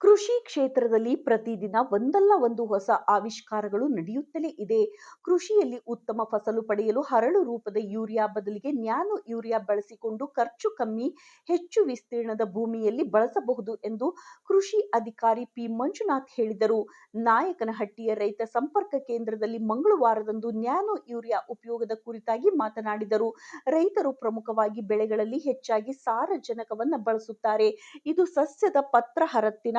ಕೃಷಿ ಕ್ಷೇತ್ರದಲ್ಲಿ ಪ್ರತಿದಿನ ಒಂದಲ್ಲ ಒಂದು ಹೊಸ ಆವಿಷ್ಕಾರಗಳು ನಡೆಯುತ್ತಲೇ ಇದೆ. ಕೃಷಿಯಲ್ಲಿ ಉತ್ತಮ ಫಸಲು ಪಡೆಯಲು ಹರಳು ರೂಪದ ಯೂರಿಯಾ ಬದಲಿಗೆ ನ್ಯಾನೋ ಯೂರಿಯಾ ಬಳಸಿಕೊಂಡು ಖರ್ಚು ಕಮ್ಮಿ, ಹೆಚ್ಚು ವಿಸ್ತೀರ್ಣದ ಭೂಮಿಯಲ್ಲಿ ಬಳಸಬಹುದು ಎಂದು ಕೃಷಿ ಅಧಿಕಾರಿ ಪಿ ಮಂಜುನಾಥ್ ಹೇಳಿದರು. ನಾಯಕನಹಟ್ಟಿಯ ರೈತ ಸಂಪರ್ಕ ಕೇಂದ್ರದಲ್ಲಿ ಮಂಗಳವಾರದಂದು ನ್ಯಾನೋ ಯೂರಿಯಾ ಉಪಯೋಗದ ಕುರಿತಾಗಿ ಮಾತನಾಡಿದರು. ರೈತರು ಪ್ರಮುಖವಾಗಿ ಬೆಳೆಗಳಲ್ಲಿ ಹೆಚ್ಚಾಗಿ ಸಾರಜನಕವನ್ನು ಬಳಸುತ್ತಾರೆ. ಇದು ಸಸ್ಯದ ಪತ್ರಹರತ್ತಿನ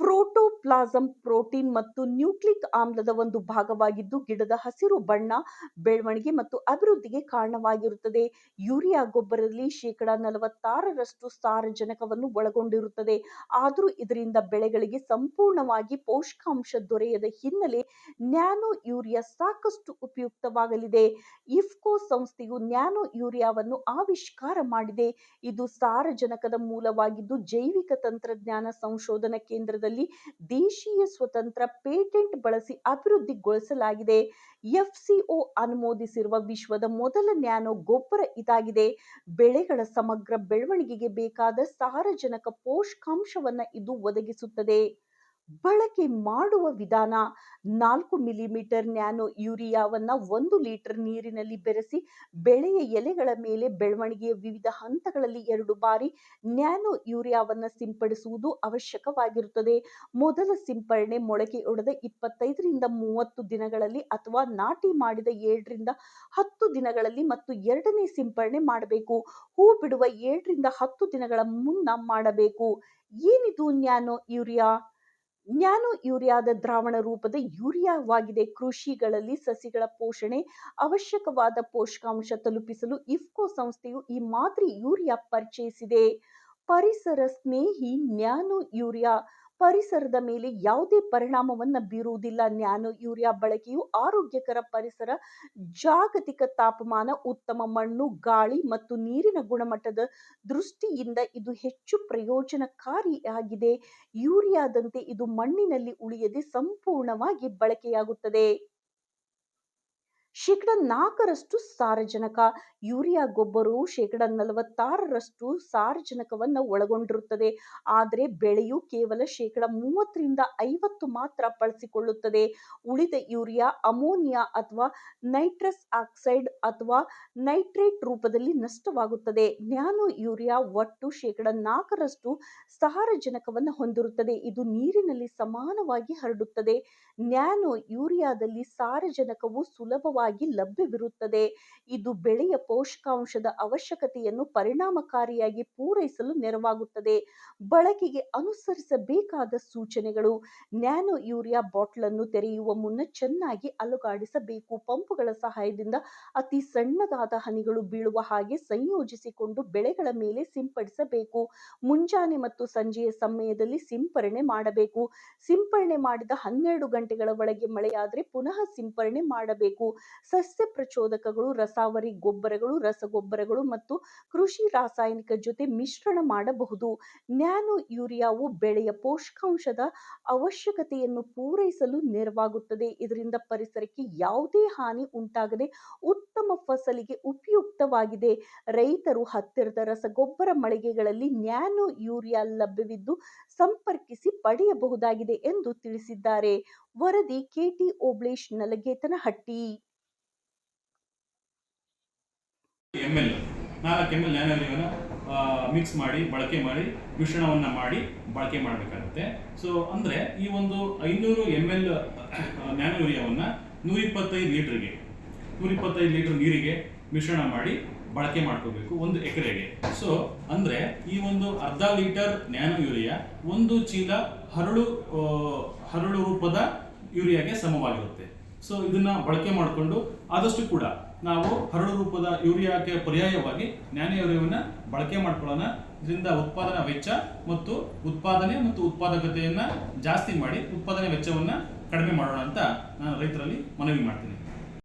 ಪ್ರೋಟೋಪ್ಲಾಸಂ ಪ್ರೋಟೀನ್ ಮತ್ತು ನ್ಯೂಕ್ಲಿಕ್ ಆಮ್ಲದ ಒಂದು ಭಾಗವಾಗಿದ್ದು, ಗಿಡದ ಹಸಿರು ಬಣ್ಣ ಬೆಳವಣಿಗೆ ಮತ್ತು ಅಭಿವೃದ್ಧಿಗೆ ಕಾರಣವಾಗಿರುತ್ತದೆ. ಯೂರಿಯಾ ಗೊಬ್ಬರದಲ್ಲಿ ಶೇಕಡ ನಲವತ್ತಾರರಷ್ಟು ಸಾರಜನಕವನ್ನು ಒಳಗೊಂಡಿರುತ್ತದೆ. ಆದರೂ ಇದರಿಂದ ಬೆಳೆಗಳಿಗೆ ಸಂಪೂರ್ಣವಾಗಿ ಪೋಷಕಾಂಶ ದೊರೆಯದ ಹಿನ್ನೆಲೆ ನ್ಯಾನೋ ಯೂರಿಯಾ ಸಾಕಷ್ಟು ಉಪಯುಕ್ತವಾಗಲಿದೆ. ಇಫ್ಕೋ ಸಂಸ್ಥೆಯು ನ್ಯಾನೋ ಯೂರಿಯಾವನ್ನು ಆವಿಷ್ಕಾರ ಮಾಡಿದೆ. ಇದು ಸಾರಜನಕದ ಮೂಲವಾಗಿದ್ದು, ಜೈವಿಕ ತಂತ್ರಜ್ಞಾನ ಸಂಶೋಧನಾ ಕೇಂದ್ರದಲ್ಲಿ ದೇಶೀಯ ಸ್ವತಂತ್ರ ಪೇಟೆಂಟ್ ಬಳಸಿ ಅಭಿವೃದ್ಧಿಗೊಳಿಸಲಾಗಿದೆ. ಎಫ್ಸಿಒ ಅನುಮೋದಿಸಿರುವ ವಿಶ್ವದ ಮೊದಲ ನ್ಯಾನೋ ಗೊಬ್ಬರ ಇದಾಗಿದೆ. ಬೆಳೆಗಳ ಸಮಗ್ರ ಬೆಳವಣಿಗೆಗೆ ಬೇಕಾದ ಸಾರಜನಕ ಪೋಷಕಾಂಶವನ್ನ ಇದು ಒದಗಿಸುತ್ತದೆ. ಬಳಕೆ ಮಾಡುವ ವಿಧಾನ ನಾಲ್ಕು ಮಿಲಿಮೀಟರ್ ನ್ಯಾನೋ ಯೂರಿಯಾವನ್ನ ಒಂದು ಲೀಟರ್ ನೀರಿನಲ್ಲಿ ಬೆರೆಸಿ ಬೆಳೆಯ ಎಲೆಗಳ ಮೇಲೆ ಬೆಳವಣಿಗೆಯ ವಿವಿಧ ಹಂತಗಳಲ್ಲಿ ಎರಡು ಬಾರಿ ನ್ಯಾನೋ ಯೂರಿಯಾವನ್ನ ಸಿಂಪಡಿಸುವುದು ಅವಶ್ಯಕವಾಗಿರುತ್ತದೆ. ಮೊದಲ ಸಿಂಪರಣೆ ಮೊಳಕೆಯೊಡೆದ ಇಪ್ಪತ್ತೈದರಿಂದ ಮೂವತ್ತು ದಿನಗಳಲ್ಲಿ ಅಥವಾ ನಾಟಿ ಮಾಡಿದ ಏಳರಿಂದ ಹತ್ತು ದಿನಗಳಲ್ಲಿ ಮತ್ತು ಎರಡನೇ ಸಿಂಪಡಣೆ ಮಾಡಬೇಕು. ಹೂ ಬಿಡುವ ಏಳರಿಂದ ಹತ್ತು ದಿನಗಳ ಮುನ್ನ ಮಾಡಬೇಕು. ಏನಿದು ನ್ಯಾನೋ ಯೂರಿಯಾ? ನ್ಯಾನೋ ಯೂರಿಯಾದ ದ್ರಾವಣ ರೂಪದ ಯೂರಿಯಾವಾಗಿದೆ. ಕೃಷಿಗಳಲ್ಲಿ ಸಸಿಗಳ ಪೋಷಣೆ, ಅವಶ್ಯಕವಾದ ಪೋಷಕಾಂಶ ತಲುಪಿಸಲು ಇಫ್ಕೋ ಸಂಸ್ಥೆಯು ಈ ಮಾದರಿ ಯೂರಿಯಾ ಪರಿಚಯಿಸಿದೆ ಪರಿಸರ ಸ್ನೇಹಿ ನ್ಯಾನೋ ಯೂರಿಯಾ ಪರಿಸರದ ಮೇಲೆ ಯಾವುದೇ ಪರಿಣಾಮವನ್ನು ಬೀರುವುದಿಲ್ಲ. ನ್ಯಾನೋ ಯೂರಿಯಾ ಬಳಕೆಯು ಆರೋಗ್ಯಕರ ಪರಿಸರ, ಜಾಗತಿಕ ತಾಪಮಾನ, ಉತ್ತಮ ಮಣ್ಣು, ಗಾಳಿ ಮತ್ತು ನೀರಿನ ಗುಣಮಟ್ಟದ ದೃಷ್ಟಿಯಿಂದ ಇದು ಹೆಚ್ಚು ಪ್ರಯೋಜನಕಾರಿಯಾಗಿದೆ. ಯೂರಿಯಾದಂತೆ ಇದು ಮಣ್ಣಿನಲ್ಲಿ ಉಳಿಯದೆ ಸಂಪೂರ್ಣವಾಗಿ ಬಳಕೆಯಾಗುತ್ತದೆ. ಶೇಕಡ ನಾಲ್ಕರಷ್ಟು ಸಾರಜನಕ. ಯೂರಿಯಾ ಗೊಬ್ಬರವು ಶೇಕಡ ನಲವತ್ತಾರರಷ್ಟು ಸಾರಜನಕವನ್ನು ಒಳಗೊಂಡಿರುತ್ತದೆ. ಆದರೆ ಬೆಳೆಯು ಕೇವಲ ಶೇಕಡ ಮೂವತ್ತರಿಂದ ಐವತ್ತು ಮಾತ್ರ ಬಳಸಿಕೊಳ್ಳುತ್ತದೆ. ಉಳಿದ ಯೂರಿಯಾ, ಅಮೋನಿಯಾ ಅಥವಾ ನೈಟ್ರಸ್ ಆಕ್ಸೈಡ್ ಅಥವಾ ನೈಟ್ರೇಟ್ ರೂಪದಲ್ಲಿ ನಷ್ಟವಾಗುತ್ತದೆ. ನ್ಯಾನೋ ಯೂರಿಯಾ ಒಟ್ಟು ಶೇಕಡ ನಾಲ್ಕರಷ್ಟು ಸಾರಜನಕವನ್ನು ಹೊಂದಿರುತ್ತದೆ. ಇದು ನೀರಿನಲ್ಲಿ ಸಮಾನವಾಗಿ ಹರಡುತ್ತದೆ. ನ್ಯಾನೋ ಯೂರಿಯಾದಲ್ಲಿ ಸಾರಜನಕವು ಸುಲಭವಾಗಿ ಲಭ್ಯವಿರುತ್ತದೆ. ಇದು ಬೆಳೆಯ ಪೋಷಕಾಂಶದ ಅವಶ್ಯಕತೆಯನ್ನು ಪರಿಣಾಮಕಾರಿಯಾಗಿ ಪೂರೈಸಲು ನೆರವಾಗುತ್ತದೆ. ಬಳಕೆಗೆ ಅನುಸರಿಸಬೇಕಾದ ಸೂಚನೆಗಳು, ನ್ಯಾನೋ ಯೂರಿಯಾ ಬಾಟ್ಲನ್ನು ತೆರೆಯುವ ಮುನ್ನ ಚೆನ್ನಾಗಿ ಅಲುಗಾಡಿಸಬೇಕು. ಪಂಪುಗಳ ಸಹಾಯದಿಂದ ಅತಿ ಸಣ್ಣದಾದ ಹನಿಗಳು ಬೀಳುವ ಹಾಗೆ ಸಂಯೋಜಿಸಿಕೊಂಡು ಬೆಳೆಗಳ ಮೇಲೆ ಸಿಂಪಡಿಸಬೇಕು. ಮುಂಜಾನೆ ಮತ್ತು ಸಂಜೆಯ ಸಮಯದಲ್ಲಿ ಸಿಂಪರಣೆ ಮಾಡಬೇಕು. ಸಿಂಪರಣೆ ಮಾಡಿದ ಹನ್ನೆರಡು ಗಂಟೆಗಳ ಒಳಗೆ ಮಳೆಯಾದರೆ ಪುನಃ ಸಿಂಪರಣೆ ಮಾಡಬೇಕು. ಸಸ್ಯ ಪ್ರಚೋದಕಗಳು, ರಸಾವರಿ ಗೊಬ್ಬರಗಳು, ರಸಗೊಬ್ಬರಗಳು ಮತ್ತು ಕೃಷಿ ರಾಸಾಯನಿಕ ಜೊತೆ ಮಿಶ್ರಣ ಮಾಡಬಹುದು. ನ್ಯಾನೋ ಯೂರಿಯಾವು ಬೆಳೆಯ ಪೋಷಕಾಂಶದ ಅವಶ್ಯಕತೆಯನ್ನು ಪೂರೈಸಲು ನೆರವಾಗುತ್ತದೆ. ಇದರಿಂದ ಪರಿಸರಕ್ಕೆ ಯಾವುದೇ ಹಾನಿ ಉಂಟಾಗದೆ ಉತ್ತಮ ಫಸಲಿಗೆ ಉಪಯುಕ್ತವಾಗಿದೆ. ರೈತರು ಹತ್ತಿರದ ರಸಗೊಬ್ಬರ ಮಳಿಗೆಗಳಲ್ಲಿ ನ್ಯಾನೋ ಯೂರಿಯಾ ಲಭ್ಯವಿದ್ದು ಸಂಪರ್ಕಿಸಿ ಪಡೆಯಬಹುದಾಗಿದೆ ಎಂದು ತಿಳಿಸಿದ್ದಾರೆ. ವರದಿ K T Obalesh, Nalagetanahatti. M L ನಾಲ್ಕು ಎಂ ಎಲ್ ಮಿಕ್ಸ್ ಮಾಡಿ, ಬಳಕೆ ಮಾಡಿ, ಮಿಶ್ರಣವನ್ನು ಮಾಡಿ ಬಳಕೆ ಮಾಡಬೇಕಾಗುತ್ತೆ. ಸೊ ಅಂದರೆ ಈ ಒಂದು ಐನೂರು ಎಂ ಎಲ್ ನ್ಯಾನೋ ಯೂರಿಯಾವನ್ನು ನೂರಿಪ್ಪತ್ತೈದು ಲೀಟ್ರಿಗೆ, ನೂರಿಪ್ಪತ್ತೈದು ಲೀಟ್ರ್ ನೀರಿಗೆ ಮಿಶ್ರಣ ಮಾಡಿ ಬಳಕೆ ಮಾಡ್ಕೋಬೇಕು ಒಂದು ಎಕರೆಗೆ. ಸೊ ಅಂದರೆ ಈ ಒಂದು ಅರ್ಧ ಲೀಟರ್ ನ್ಯಾನೋ ಯೂರಿಯಾ ಒಂದು ಚೀಲ ಹರಳು ಹರಳು ರೂಪದ ಯೂರಿಯಾಗೆ ಸಮವಾಗಿರುತ್ತೆ. ಸೊ ಇದನ್ನ ಬಳಕೆ ಮಾಡಿಕೊಂಡು ಆದಷ್ಟು ಕೂಡ ನಾವು ಹರಳು ರೂಪದ ಯೂರಿಯಾಕ್ಕೆ ಪರ್ಯಾಯವಾಗಿ ನ್ಯಾನೋ ಯೂರಿಯಾವನ್ನ ಬಳಕೆ ಮಾಡ್ಕೊಳ್ಳೋಣ. ಇದರಿಂದ ಉತ್ಪಾದನಾ ವೆಚ್ಚ ಮತ್ತು ಉತ್ಪಾದನೆ ಮತ್ತು ಉತ್ಪಾದಕತೆಯನ್ನು ಜಾಸ್ತಿ ಮಾಡಿ ಉತ್ಪಾದನೆ ವೆಚ್ಚವನ್ನು ಕಡಿಮೆ ಮಾಡೋಣ ಅಂತ ನಾನು ರೈತರಲ್ಲಿ ಮನವಿ ಮಾಡ್ತೀನಿ.